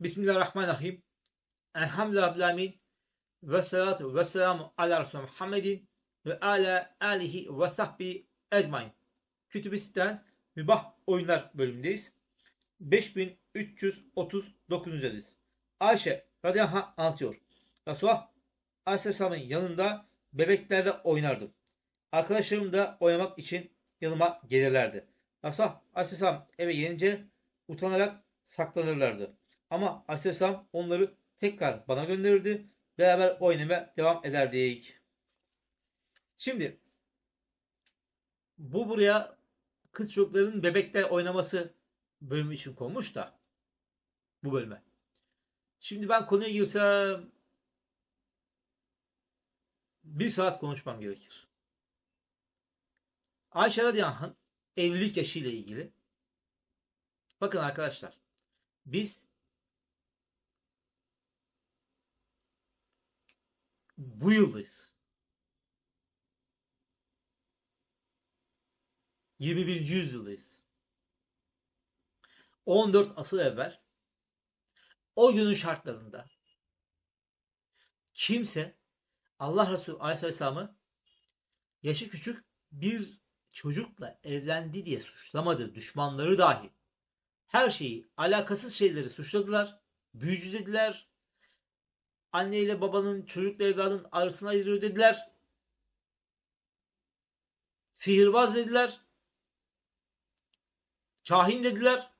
Bismillahirrahmanirrahim. Elhamdülillahi Rabbil Alemin. Ve salatu ve selamu ala Resulü Muhammedin ve ala alihi ve sahbihi ecmain. Kütübisten Mübah Oyunlar bölümündeyiz. 5339. hadis. Ayşe radıyallahu anlatıyor. Resulullah Aleyhisselam'ın yanında bebeklerle oynardım. Arkadaşlarım da oynamak için yanıma gelirlerdi. Resulullah Aleyhisselam eve gelince utanarak saklanırlardı. Ama Aleyhisselam onları tekrar bana gönderirdi. Beraber oynamaya devam ederdik. Şimdi bu buraya kız çocukların bebekler oynaması bölümü için konmuş da bu bölüme. Şimdi ben konuya girsem bir saat konuşmam gerekir. Ayşe anh evlilik yaşı ile ilgili. Bakın arkadaşlar biz bu yıldayız. 21. yüzyıldayız. 14 asıl evvel o günün şartlarında kimse Allah Resulü Aleyhisselam'ı yaşı küçük bir çocukla evlendi diye suçlamadı. Düşmanları dahi. Her şeyi, alakasız şeyleri suçladılar. Büyücü dediler. Anne ile babanın çocukla evladın arasına ayırıyor dediler. Sihirbaz dediler. Kahin dediler.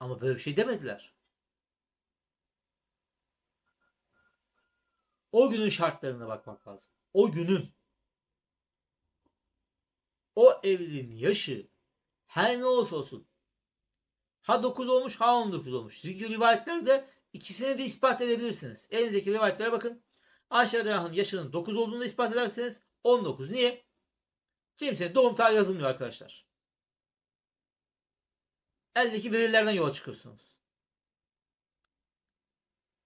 Ama böyle bir şey demediler. O günün şartlarına bakmak lazım. O günün. O evliliğin yaşı her ne olursa olsun. Ha 9 olmuş ha 19 olmuş. Çünkü rivayetlerde ikisini de ispat edebilirsiniz. Elinizdeki rivayetlere bakın. Ayşe anh yaşının 9 olduğunu ispat edersiniz. 19. Niye? Kimsenin doğum tarihi yazılmıyor arkadaşlar. Eldeki verilerden yola çıkıyorsunuz.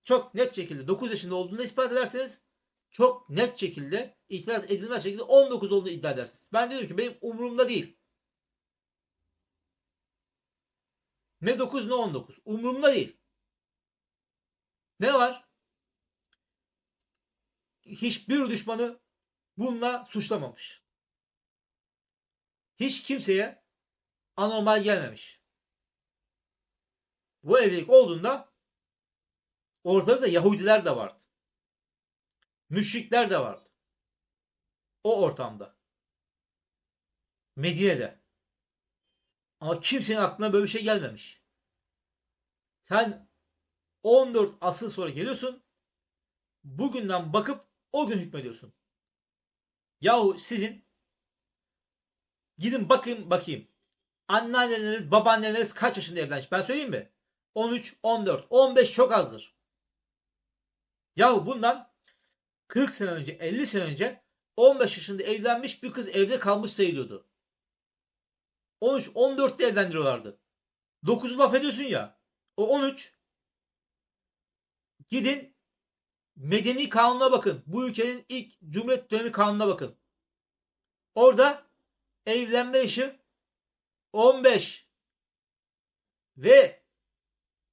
Çok net şekilde 9 yaşında olduğunu ispat ederseniz çok net şekilde itiraz edilmez şekilde 19 olduğunu iddia edersiniz. Ben diyorum ki benim umurumda değil. Ne 9 ne 19. Umurumda değil. Ne var? Hiçbir düşmanı bununla suçlamamış. Hiç kimseye anormal gelmemiş. Bu evlilik olduğunda ortada da Yahudiler de vardı. Müşrikler de vardı. O ortamda. Medine'de. Ama kimsenin aklına böyle bir şey gelmemiş. Sen 14 asıl sonra geliyorsun. Bugünden bakıp o gün hükmediyorsun. Yahu sizin gidin bakın bakayım. Anneanneleriniz, babaanneleriniz kaç yaşında evlenmiş? Ben söyleyeyim mi? 13, 14, 15 çok azdır. Yahu bundan 40 sene önce, 50 sene önce 15 yaşında evlenmiş bir kız evde kalmış sayılıyordu. 13, 14'te evlendiriyorlardı. 9'u laf ediyorsun ya. O 13. Gidin medeni kanuna bakın. Bu ülkenin ilk Cumhuriyet dönemi kanununa bakın. Orada evlenme yaşı 15 ve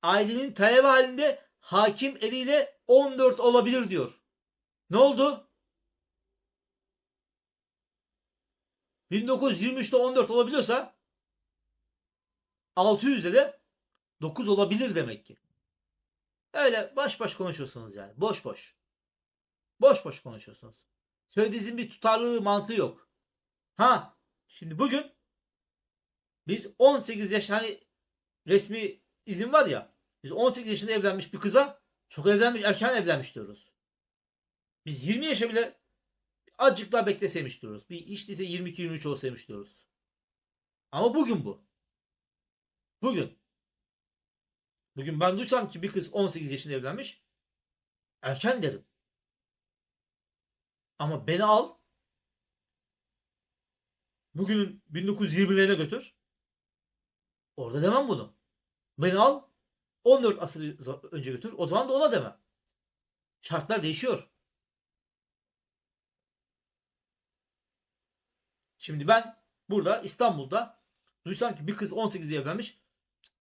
ailenin talebi halinde hakim eliyle 14 olabilir diyor. Ne oldu? 1923'te 14 olabiliyorsa 600'de de 9 olabilir demek ki. Öyle baş baş konuşuyorsunuz yani. Boş boş. Boş boş konuşuyorsunuz. Söylediğinizin bir tutarlılığı mantığı yok. Ha şimdi bugün biz 18 yaş hani resmi izin var ya biz 18 yaşında evlenmiş bir kıza çok evlenmiş erken evlenmiş diyoruz. Biz 20 yaşa bile azıcık daha bekleseymiş diyoruz. Bir hiç değilse 22-23 olsaymış diyoruz. Ama bugün bu. Bugün. Bugün ben duysam ki bir kız 18 yaşında evlenmiş. Erken derim. Ama beni al. Bugünün 1920'lerine götür. Orada demem bunu. Beni al. 14 asır önce götür. O zaman da ona demem. Şartlar değişiyor. Şimdi ben burada İstanbul'da duysam ki bir kız 18'de evlenmiş.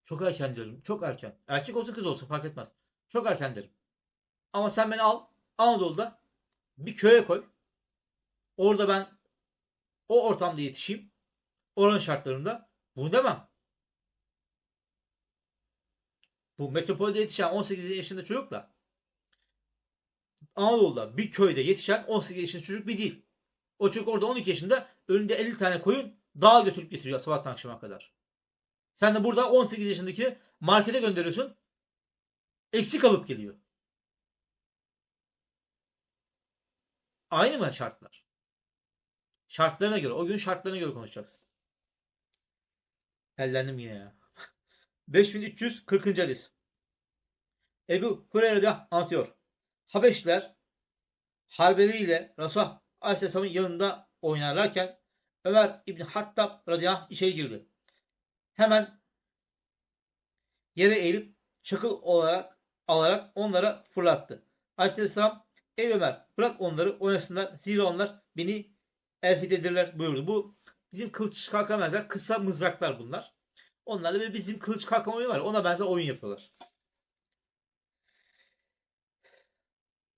Çok erken diyorum. Çok erken. Erkek olsun kız olsun fark etmez. Çok erken derim. Ama sen beni al Anadolu'da bir köye koy. Orada ben o ortamda yetişeyim. Oranın şartlarında. Bunu demem. Bu metropolde yetişen 18 yaşında çocukla Anadolu'da bir köyde yetişen 18 yaşında çocuk bir değil. O çocuk orada 12 yaşında önünde 50 tane koyun dağa götürüp getiriyor sabahtan akşama kadar. Sen de burada 18 yaşındaki markete gönderiyorsun. Eksik alıp geliyor. Aynı mı şartlar? Şartlarına göre. O gün şartlarına göre konuşacaksın. Ellendim yine ya. 5340. hadis. Ebu Hureyre de anlatıyor. Habeşliler harbeleriyle Resulullah Aleyhisselam'ın yanında oynarlarken Ömer İbni Hattab radıyallahu anh içeri girdi. Hemen yere eğilip çakıl olarak alarak onlara fırlattı. Aleyhisselam ey Ömer bırak onları oynasınlar zira onlar beni elfit edirler buyurdu. Bu bizim kılıç kalkan benzer kısa mızraklar bunlar. Onlarla ve bizim kılıç kalkan oyunu var. Ona benzer oyun yapıyorlar.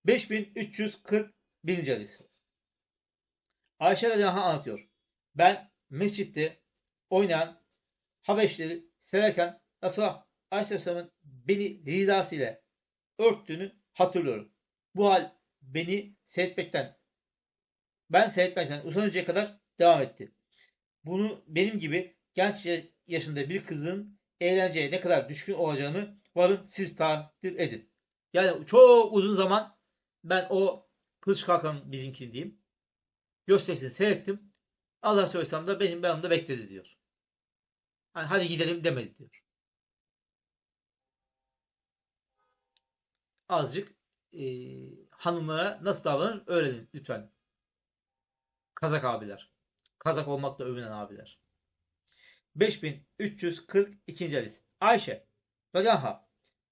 5341. hadis. Ayşe radıyallahu anlatıyor. Ben mescitte oynayan Habeşleri severken Resulullah Aleyhisselam'ın beni ridası ile örttüğünü hatırlıyorum. Bu hal beni seyretmekten ben seyretmekten usanıncaya kadar devam etti. Bunu benim gibi genç yaşında bir kızın eğlenceye ne kadar düşkün olacağını varın siz takdir edin. Yani çok uzun zaman ben o kılıç kalkan bizimkini diyeyim. Gösterisini seyrettim. Allah söylesem de benim yanımda bekledi diyor. Hani hadi gidelim demedi diyor. Azıcık e, hanımlara nasıl davranır öğrenin lütfen. Kazak abiler. Kazak olmakla övünen abiler. 5342. hadis. Ayşe radıyallahu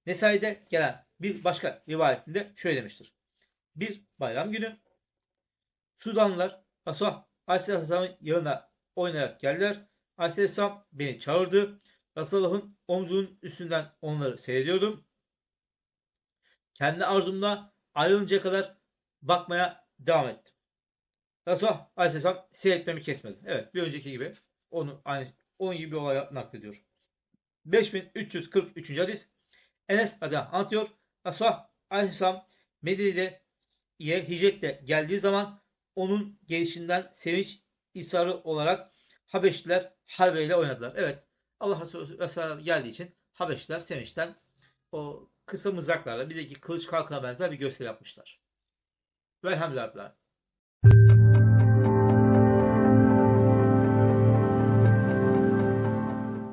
Nesai'de gelen bir başka rivayetinde şöyle demiştir. Bir bayram günü Sudanlılar Resulullah Aleyhisselam'ın yanına oynayarak geldiler. Aleyhisselam beni çağırdı. Resulullah'ın omzunun üstünden onları seyrediyordum. Kendi arzumla ayrılıncaya kadar bakmaya devam ettim. Resulullah Aleyhisselam seyretmemi kesmedi. Evet bir önceki gibi onu aynı onun gibi bir olay naklediyor. 5343. hadis Enes anh anlatıyor. Resulullah Aleyhisselam Medine'de hicretle geldiği zaman onun gelişinden sevinç isarı olarak Habeşliler harbeyle oynadılar. Evet Allah Resulü Vesselam geldiği için Habeşliler sevinçten o kısa mızraklarla bizdeki kılıç kalkana benzer bir gösteri yapmışlar. Velhamdülillah.